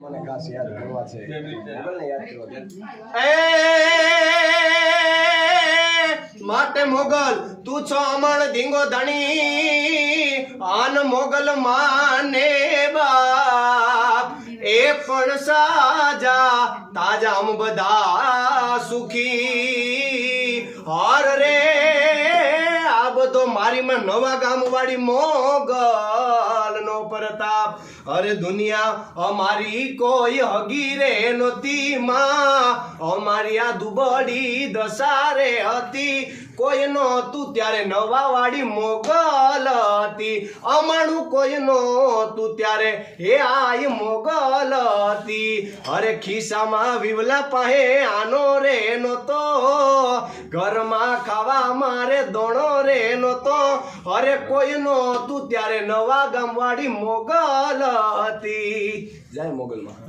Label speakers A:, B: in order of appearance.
A: મને ખાસ યાદ કરવા છે. મોગલને યાદ કરવા
B: માટે મોગલ, તું છો અમણ ધીંગો ધણી. આન મોગલ માને બાપ. એ પણ સાજા, તાજા અમ બધા સુખી. હર રે, આ બધો મારી માં નવા ગામ વાળી મોગલ. પ્રતાપ. અરે દુનિયા, અમારી કોઈ હગીરે નહોતી માં. અમારી આ દુબળી દસારે હતી. કોઈ નહોતું ત્યારે નવા વાળી મોગલ હતી. અમાણું કોઈ નહોતું ત્યારે હે આય મોગલ હતી. અરે ખિસ્સામાં વિવલા પાહે આનો રે નહોતો. ઘરમાં ખાવા મારે દોણો રે નહોતો. અરે કોઈ નહોતું ત્યારે નવા ગામવાળી મોગલ હતી.
A: જય મોગલમાં